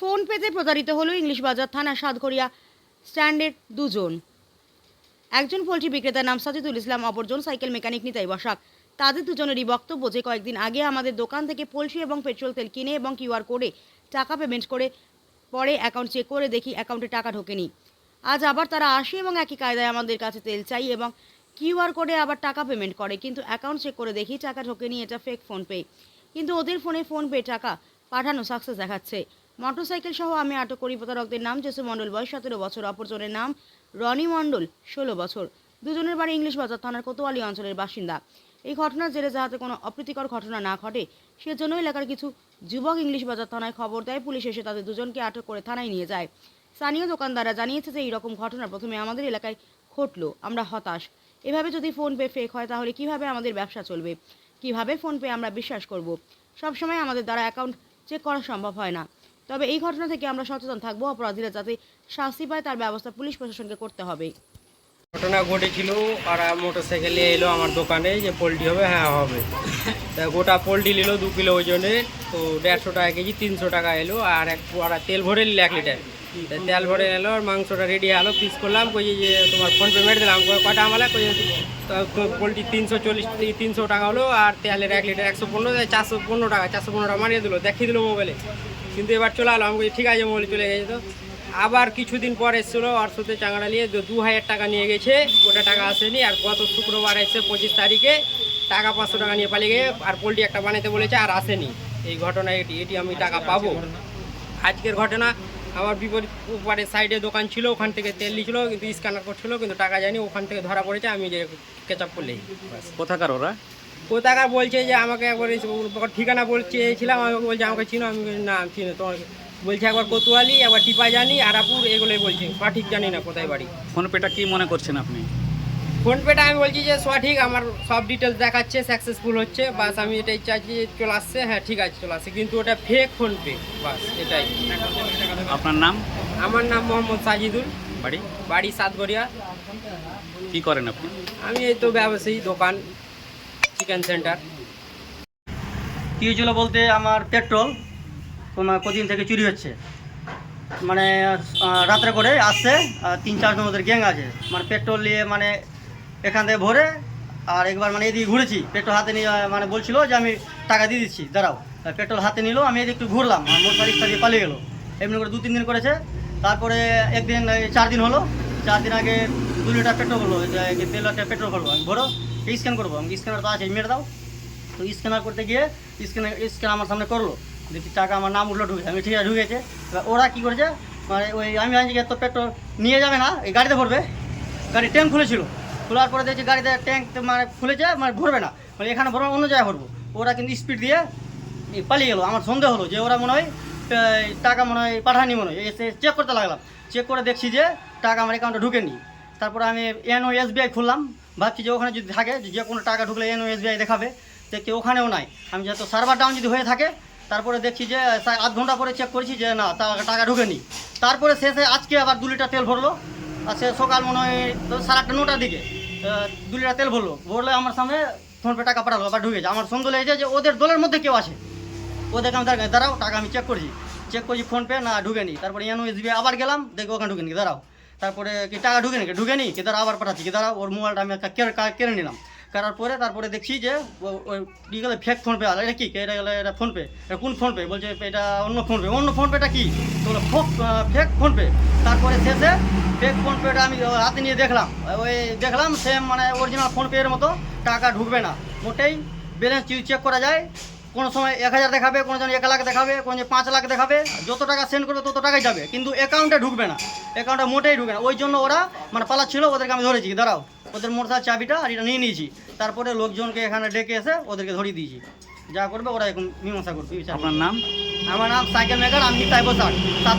Phone পেতে প্রতারিত হলো ইংলিশ বাজার থানা সাতঘরিয়া স্ট্যান্ডের দুজন। একজন পোলট্রি বিক্রেতার নাম সাজিদুল ইসলাম, অপরজন সাইকেল মেকানিক নিতাই বসাক। তাদের দুজনেরই বক্তব্য যে, কয়েকদিন আগে আমাদের দোকান থেকে পোলট্রি এবং পেট্রোল তেল কিনে এবং কিউআর কোডে টাকা পেমেন্ট করে পরে অ্যাকাউন্ট চেক করে দেখি অ্যাকাউন্টে টাকা ঢোকেনি। আজ আবার তারা আসে এবং একই কায়দায় আমাদের কাছে তেল চাই এবং কিউআর কোডে আবার টাকা পেমেন্ট করে, কিন্তু অ্যাকাউন্ট চেক করে দেখি টাকা ঢোকেনি, এটা ফেক ফোনপে কিন্তু ওদের ফোনে ফোনপে টাকা পাঠানো সাকসেস দেখাচ্ছে। মোটরসাইকেল সহ আমি আটক করি প্রতারকদের নাম জেসু মণ্ডল, বয়স সতেরো বছর, অপরজনের নাম রনি মণ্ডল, ষোলো বছর। দুজনের বাড়ি ইংলিশ বাজার থানার কোতোয়ালি অঞ্চলের বাসিন্দা। এই ঘটনার জেরে যাতে কোনো অপ্রীতিকর ঘটনা না ঘটে, সেজন্য এলাকার কিছু যুবক ইংলিশ বাজার থানায় খবর দেয় পুলিশ এসে তাদের দুজনকে আটক করে থানায় নিয়ে যায়। স্থানীয় দোকানদাররা জানিয়েছে যে এই রকম ঘটনা প্রথমে আমাদের এলাকায় ঘটলো, আমরা হতাশ। এভাবে যদি ফোনপে ফেক হয়, তাহলে কীভাবে আমাদের ব্যবসা চলবে? কীভাবে ফোনপে আমরা বিশ্বাস করব? সবসময় আমাদের দ্বারা অ্যাকাউন্ট চেক করা সম্ভব হয় না। তবে এই ঘটনা থেকে আমরা সচেতন থাকব অপরাধীরা যাতে শাস্তি পায় তার ব্যবস্থা পুলিশ প্রশাসনকে করতে হবে। ঘটনা ঘটেছিল মোটর সাইকেলে এলো আমার দোকানে যে পোলট্রি হবে হ্যাঁ হবে। তা গোটা পোলট্রি নিল দু কিলো ওজনের, তো দেড়শো টাকা কেজি, তিনশো টাকা এলো, আর এক আর তিল ভরে নিল এক লিটার। তেল ভরে এলো আর মাংসটা রেডি হলো পিস করলাম কই যে তোমার ফোন পে মেরে দিলাম কটা আমালে? কই পোলট্রি তিনশো চল্লিশ, তিনশো টাকা হলো, আর তেলের এক লিটার একশো পনেরো, চারশো পনেরো টাকা, চারশো পনেরো টাকা মারিয়ে দিলো, দেখিয়ে দিলো মোবাইলে কিন্তু এবার চলে আলো আমি বলি, ঠিক আছে মোবাইল চলে গেছে তো। আবার কিছুদিন পর এসেছিল সাথে চাঙড়া নিয়ে দু- হাজার টাকা নিয়ে গেছে ওটা টাকা আসেনি। আর গত শুক্রবার এসে পঁচিশ তারিখে টাকা পাঁচশো টাকা নিয়ে পালিয়ে গিয়ে আর পোলট্রি একটা বানাতে বলেছে আর আসেনি। এই ঘটনা এটি এটি আমি টাকা পাবো। আজকের ঘটনা আমার বিপরীত উপরে সাইডে দোকান ছিল ওখান থেকে তেল নিয়েছিল কিন্তু স্ক্যানার করছিল কিন্তু টাকা যায়নি ওখান থেকে ধরা পড়েছে আমি যে কেচাপ করলেই। কোথাকার ওরা? কোথাকার বলছে যে আমাকে একবার ঠিকানা বলছে ছিলাম আমি বলছে আমাকে চিনো? আমি না চিনো। তোমার বলছে একবার কোতোয়ালি একবার টিপা জানি আরাপুর এগুলোই বলছে। সঠিক জানি না কোথায় বাড়ি। ফোনপেটা কি মনে করছেন আপনি? ফোনপেটা আমি বলছি যে সঠিক আমার সব ডিটেলস দেখাচ্ছে সাকসেসফুল হচ্ছে বাস আমি এটাই চাইছি যে চলে আসছে হ্যাঁ ঠিক আছে চলে আসছে কিন্তু ওটা ফেক ফোনপে বাস এটাই। আপনার নাম? আমার নাম মোহাম্মদ সাজিদুল। বাড়ি? বাড়ি সাতগড়িয়া। কি করেন আপনি? আমি এই তো ব্যবসায়ী দোকান। চিকেন সেন্টার কী হয়েছিল বলতে, আমার পেট্রোল তোমার কদিন থেকে চুরি হচ্ছে। মানে রাত্রে করে আসছে তিন চারজন ওদের গ্যাং আছে। মানে পেট্রোল নিয়ে মানে এখান থেকে ভরে, আর একবার মানে এদিকে ঘুরেছি। পেট্রোল হাতে নিয়ে মানে বলছিল যে আমি টাকা দিয়ে দিচ্ছি, দাঁড়াও। পেট্রোল হাতে নিল, আমি এদিকে একটু ঘুরলাম, আর মোটর রিক্সা দিয়ে পালিয়ে গেলো। এমনি করে দু তিন দিন করেছে। তারপরে একদিন চার দিন হলো। চার দিন আগে দু লিটার পেট্রোল হলো তেল একটা পেট্রোল ভরবো আমি ভরো স্ক্যান করব। আমি স্ক্যানার তো আছে মেরে দাও। তো স্ক্যানার করতে গিয়ে স্ক্যানার স্ক্যান আমার সামনে করল। দেখি টাকা আমার নাম উঠল, ঢুকে আমি ঠিক আছে, ঢুকেছে। এবার ওরা কী করেছে? মানে ওই আমি জানি যে এত পেট্রোল নিয়ে যাবে না, এই গাড়িতে ভরবে। গাড়ি ট্যাঙ্ক খুলেছিল। খোলার পরে দেখছি গাড়িতে ট্যাঙ্ক মানে খুলেছে মানে ভরবে না। মানে এখানে ভরবে, অন্য জায়গায় ভরবো। ওরা কিন্তু স্পিড দিয়ে পালিয়ে গেলো। আমার সন্দেহ হলো যে ওরা মনে হয় টাকা মনে হয় পাঠায়নি মনে হয়। এসে চেক করতে লাগলাম। চেক করে দেখছি যে টাকা আমার অ্যাকাউন্টে ঢুকেনি। তারপরে আমি এনও এসবিআই খুললাম। ভাবছি যে ওখানে যদি থাকে, যে কোনো টাকা ঢুকলে এনও এসবিআই দেখাবে। দেখছি ওখানেও নাই। আমি যেহেতু সার্ভার ডাউন যদি হয়ে থাকে, তারপরে দেখছি যে আধ ঘণ্টা পরে চেক করেছি যে, না টাকা ঢুকেনি। তারপরে শেষে আজকে আবার দু লিটার তেল ভরলো। আর সে সকাল মনে হয় সাড়ে আটটা, নটার দিকে দু লিটার তেল ভরলো। ভরলে আমার সামনে ফোনপে টাকা পাঠালো আবার ঢুকেছে আমার সন্দেহ লেগেছে যে ওদের দলের মধ্যে কেউ আছে। ওদেরকে আমি দাঁড়াও টাকা আমি চেক করেছি। চেক করছি ফোনপে না, ঢুকেনি। তারপরে এনও এসবিআই আবার গেলাম দেখি ওখানে ঢুকেনি, দাঁড়াও। তারপরে কি টাকা ঢুকেনি কি ঢুকেনি কি দাঁড়া আবার পাঠাচ্ছি? কি দাঁড়াও ওর মোবাইলটা আমি কেড়ে নিলাম। করার পরে তারপরে দেখছি যে কি গেলে? ফেক ফোনপে আলো। এটা কি? এটা গেলে এটা ফোনপে এটা কোন ফোনপে বলছে, এটা অন্য ফোনপে অন্য ফোনপেটা কি? তো বলে, ফোক ফেক ফোনপে তারপরে শেষে ফেক ফোনপেটা আমি হাতে নিয়ে দেখলাম। ওই দেখলাম সেম মানে অরিজিনাল ফোনপে এর মতো। টাকা ঢুকবে না। মোটেই ব্যালেন্স চেক করা যায়। কোনো সময় এক হাজার দেখাবে কোনো জন এক লাখ দেখাবে কোনো জন পাঁচ লাখ দেখাবে। যত টাকা সেন্ড করবে তত টাকাই যাবে। কিন্তু অ্যাকাউন্টে ঢুকবে না। অ্যাকাউন্টে মোটেই ঢুকবে না। ওই জন্য ওরা মানে পালাচ্ছিল ওদেরকে আমি ধরেছি। দাঁড়াও ওদের মোটর চাবিটা আর এটা নিয়ে নিয়েছি। তারপরে লোকজনকে এখানে ডেকে এসে ওদেরকে ধরিয়ে দিয়েছি। যা করবে ওরা এখন মীমাংসা করবে। আপনার নাম? আমার নাম সাইকেল মেকার আমি তাই বসাক। সাত